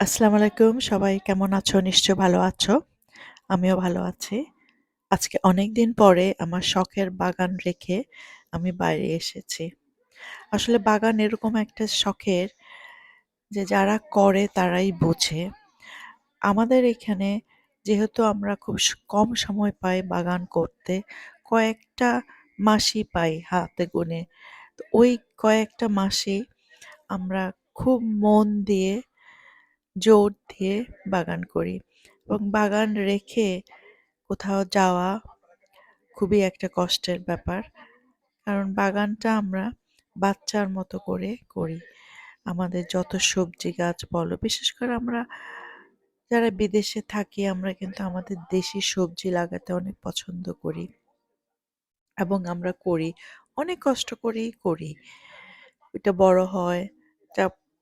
আসসালামু আলাইকুম। সবাই কেমন আছো? নিশ্চয় ভালো আছো। আমিও ভালো আছি। আজকে অনেক দিন পরে আমার শখের বাগান রেখে আমি বাইরে এসেছি। আসলে বাগান এরকম একটা শখের যে যারা করে তারাই বোঝে। আমাদের এখানে যেহেতু আমরা খুব কম সময় পাই বাগান করতে, কয়েকটা মাসি পাই হাতে গুনে তো ওই কয়েকটা মাসেই আমরা খুব মন দিয়ে জোর দিয়ে বাগান করি এবং বাগান রেখে কোথাও যাওয়া খুবই একটা কষ্টের ব্যাপার। কারণ বাগানটা আমরা বাচ্চার মতো করে করি। আমাদের যত সবজি গাছ বলো, বিশেষ করে আমরা যারা বিদেশে থাকি আমরা কিন্তু আমাদের দেশি সবজি লাগাতে অনেক পছন্দ করি। এবং আমরা করি। অনেক কষ্ট করেই করি। এটা বড় হয়,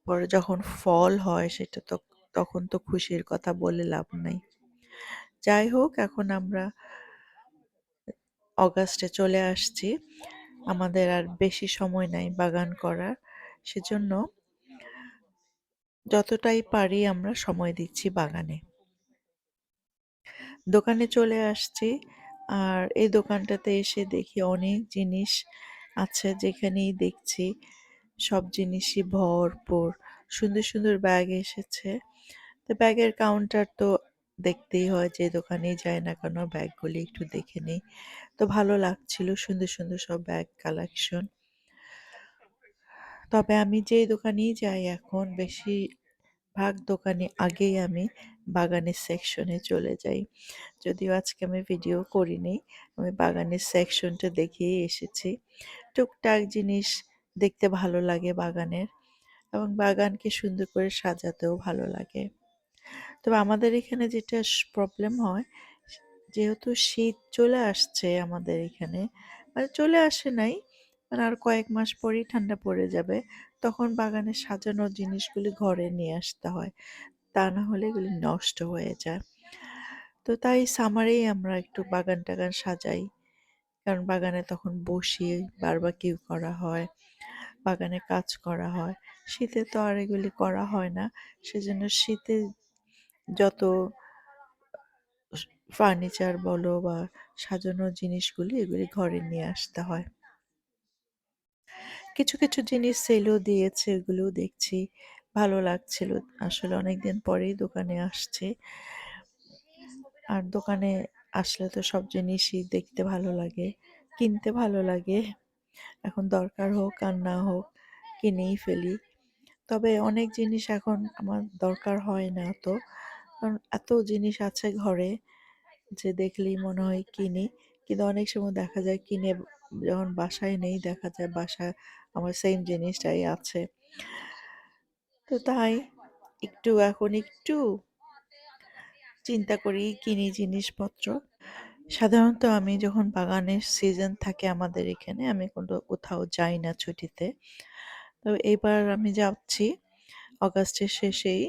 তারপরে যখন ফল হয় সেটা তো, তখন তো খুশির কথা বলে লাভ নাই। যাই হোক, এখন আমরা অগাস্টে চলে আসছি। আমাদের আর বেশি সময় নাই বাগান করার। সেজন্য যতটাই পারি আমরা সময় দিচ্ছি বাগানে। দোকানে চলে আসছি আর এই দোকানটাতে এসে দেখি অনেক জিনিস আছে যেখানেই দেখছি সব জিনিসই ভরপুর। সুন্দর সুন্দর ব্যাগ এসেছে। তো ব্যাগের কাউন্টার তো দেখতেই হয় যে, দোকানেই যায় না কেন ব্যাগগুলি একটু দেখে নিই। তো ভালো লাগছিল সুন্দর সুন্দর সব ব্যাগ কালেকশন তবে আমি যেই দোকানেই যাই এখন বেশি ভাগ দোকানে আগেই আমি বাগানের সেকশনে চলে যাই। যদিও আজকে আমি ভিডিও করিনি, আমি বাগানের সেকশনটা দেখেই এসেছি। টুকটাক জিনিস দেখতে ভালো লাগে বাগানের এবং বাগানকে সুন্দর করে সাজাতেও ভালো লাগে। তবে আমাদের এখানে যেটা প্রবলেম হয়, যেহেতু শীত চলে আসছে আমাদের এখানে মানে চলে আসে নাই মানে আর কয়েক মাস পরেই ঠান্ডা পড়ে যাবে, তখন বাগানে সাজানোর জিনিসগুলি ঘরে নিয়ে আসতে হয়, তা না হলে এগুলি নষ্ট হয়ে যায়। তো তাই সামারেই আমরা একটু বাগান টাগান সাজাই, কারণ বাগানে তখন বসি, বারবাকিউ করা হয় বাগানে কাজ করা হয়। শীতে তো আর এগুলি করা হয় না। সেজন্য শীতে যত ফার্নিচার বলো বা সাজানোর জিনিসগুলি এগুলি ঘরে নিয়ে আসতে হয়। কিছু কিছু জিনিস সেলও দিয়েছে, এগুলোও দেখছি। ভালো লাগছিল। আসলে অনেকদিন পরেই দোকানে আসছে। আর দোকানে আসলে তো সব জিনিসই দেখতে ভালো লাগে, কিনতে ভালো লাগে। এখন দরকার হোক আর না হোক কিনেই ফেলি। তবে অনেক জিনিস এখন আমার দরকার হয় না তো। কারণ এত জিনিস আছে ঘরে যে দেখলেই মনে হয় কিনি। কিন্তু অনেক সময় দেখা যায় কিনে যখন বাসায় নেই দেখা যায় বাসায় আমার সেম জিনিসটাই আছে। তো তাই একটু এখন একটু চিন্তা করি কিনি জিনিসপত্র। সাধারণত আমি যখন বাগানের সিজন থাকে আমাদের এখানে, আমি কোনো কোথাও যাই না ছুটিতে। তো এবার আমি যাচ্ছি, অগাস্টের শেষেই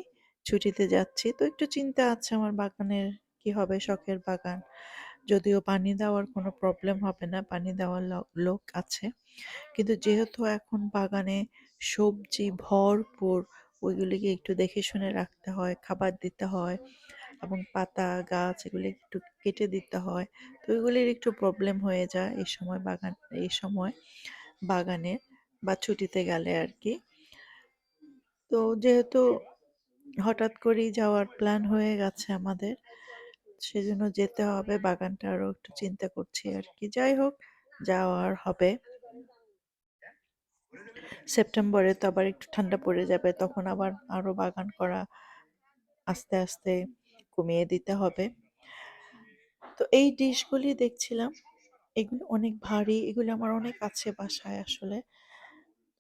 ছুটিতে যাচ্ছি। তো একটু চিন্তা আছে আমার বাগানের কি হবে, শখের বাগান। যদিও পানি দেওয়ার কোনো প্রবলেম হবে না, পানি দেওয়ার লোক আছে। কিন্তু যেহেতু এখন বাগানে সবজি ভরপুর, ওইগুলিকে একটু দেখে শুনে রাখতে হয়, খাবার দিতে হয় এবং পাতা, গাছ এগুলি একটু কেটে দিতে হয়। তো এগুলির একটু প্রবলেম হয়ে যায় এই সময় বাগান, এই সময় বাগানে বা ছুটিতে গেলে আর কি তো যেহেতু হঠাৎ করেই যাওয়ার প্ল্যান হয়ে গেছে আমাদের, সেজন্য যেতে হবে। বাগানটা আরও একটু চিন্তা করছি আর কি যাই হোক যাওয়ার হবে। সেপ্টেম্বরে তো আবার একটু ঠান্ডা পড়ে যাবে, তখন আবার আরও বাগান করা আস্তে আস্তে কমিয়ে দিতে হবে। তো এই ডিশগুলি দেখছিলাম, এগুলো অনেক ভারী, এগুলো আমার অনেক আছে বাসায় আসলে।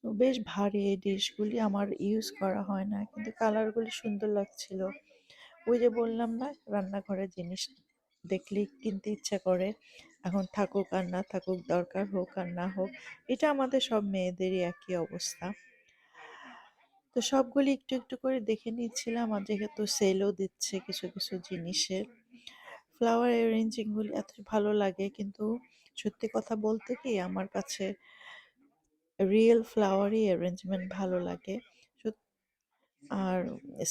তো বেশ ভারী এই ডিশগুলি আমার ইউজ করা হয় না, কিন্তু কালারগুলি সুন্দর লাগছিল। ওই যে বললাম না, রান্নাঘরের জিনিস দেখলেই কিনতে ইচ্ছা করে, এখন থাকুক আর না থাকুক, দরকার হোক আর না হোক, এটা আমাদের সব মেয়েদেরই একই অবস্থা। তো সবগুলি একটু একটু করে দেখে নিচ্ছিলাম। আর যেহেতু সেলও দিচ্ছে কিছু কিছু জিনিসের। ফ্লাওয়ার অ্যারেঞ্জিংগুলি এত ভালো লাগে, কিন্তু সত্যি কথা বলতে কি আমার কাছে রিয়েল ফ্লাওয়ারই অ্যারেঞ্জমেন্ট ভালো লাগে। আর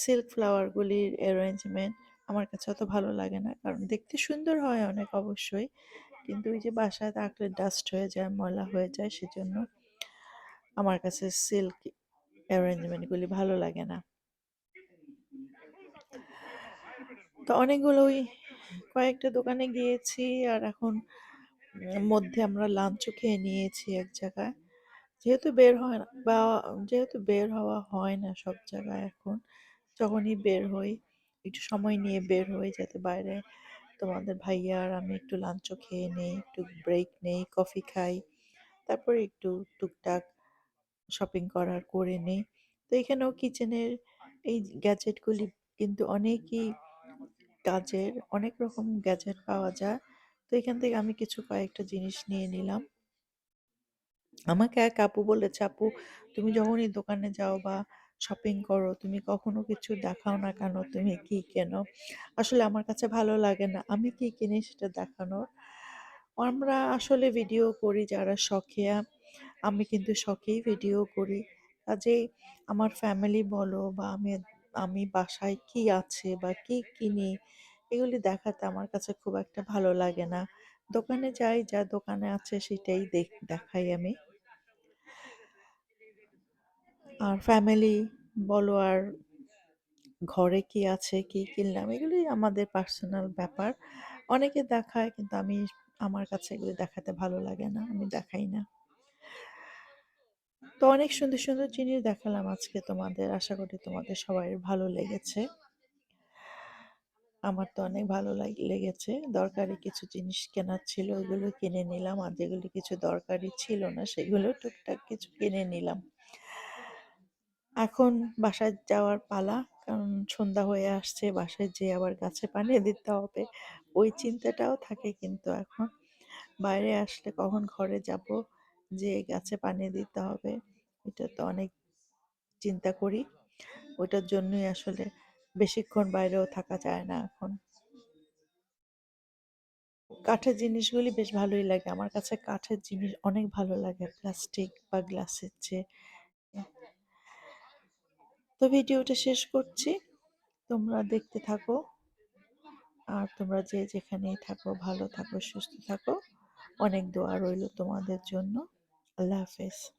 সিল্ক ফ্লাওয়ারগুলির অ্যারেঞ্জমেন্ট আমার কাছে অত ভালো লাগে না, কারণ দেখতে সুন্দর হয় অনেক অবশ্যই, কিন্তু ওই যে বাসায় থাকলে ডাস্ট হয়ে যায়, ময়লা হয়ে যায়, সেজন্য আমার কাছে সিল্ক অ্যারেঞ্জমেন্টগুলি ভালো লাগে না। তো অনেকগুলো ওই কয়েকটা দোকানে গিয়েছি আর এখন মধ্যে আমরা লাঞ্চও খেয়ে নিয়েছি এক জায়গায়। যেহেতু বের হয় না বা যেহেতু বের হওয়া হয় না সব জায়গায় এখন, যখনই বের হই, একটু সময় নিয়ে বের হই যাতে বাইরে তোমাদের ভাইয়া আর আমি একটু লাঞ্চও খেয়ে নেই, একটু ব্রেক নেই কফি খাই, তারপরে একটু টুকটাক শপিং করার করে নেই। তো এখানেও কিচেনের এই গ্যাজেটগুলি কিন্তু অনেকই কাজের, অনেক রকম গ্যাজেট পাওয়া যায়। তো এখান থেকে আমি কিছু কয়েকটা জিনিস নিয়ে নিলাম। আমাকে এক আপু বলেছে, আপু, তুমি যখনই দোকানে যাও বা শপিং করো, তুমি কখনো কিছু দেখাও না কেন? তুমি কি কেনো? আসলে আমার কাছে ভালো লাগে না। আমি কি কিনি সেটা দেখানোর। আমরা আসলে ভিডিও করি যারা শখিয়া আমি কিন্তু শখেই ভিডিও করি। কাজেই আমার ফ্যামিলি বলো বা আমি আমি বাসায় কি আছে বা কি কিনি, এগুলি দেখাতে আমার কাছে খুব একটা ভালো লাগে না। দোকানে যাই, যা দোকানে আছে সেটাই দেখ, দেখাই আমি। আর ফ্যামিলি বলো আর ঘরে কি আছে, কি কিনলাম, এগুলি আমাদের পার্সোনাল ব্যাপার। অনেকে দেখায়, কিন্তু আমি, আমার কাছে এগুলি দেখাতে ভালো লাগে না, আমি দেখাই না। তো অনেক সুন্দর সুন্দর জিনিস দেখালাম আজকে তোমাদের। আশা করি তোমাদের সবাই ভালো লেগেছে। আমার তো অনেক ভালো লেগেছে। দরকারি কিছু জিনিস কেনার ছিল, ওইগুলো কিনে নিলাম। আর যেগুলি কিছু দরকারি ছিল না, সেগুলো টুকটাক কিছু কিনে নিলাম। এখন বাসায় যাওয়ার পালা, কারণ সন্ধ্যা হয়ে আসছে, বাসায় যেয়ে আবার গাছে পানি দিতে হবে। ওই চিন্তাটাও থাকে কিন্তু এখন। বাইরে আসলে কখন ঘরে যাব যে গাছে পানি দিতে হবে, এটা তো অনেক চিন্তা করি। ওটার জন্যই আসলে বেশিক্ষণ বাইরেও থাকা যায় না এখন। কাঠের জিনিসগুলি বেশ ভালোই লাগে। আমার কাছে কাঠের জিনিস অনেক ভালো লাগে, প্লাস্টিক বা গ্লাসের চেয়ে। তো ভিডিওটা শেষ করছি। তোমরা দেখতে থাকো। আর তোমরা যে যেখানেই থাকো, ভালো থাকো, সুস্থ থাকো। অনেক দোয়া রইল তোমাদের জন্য। laughes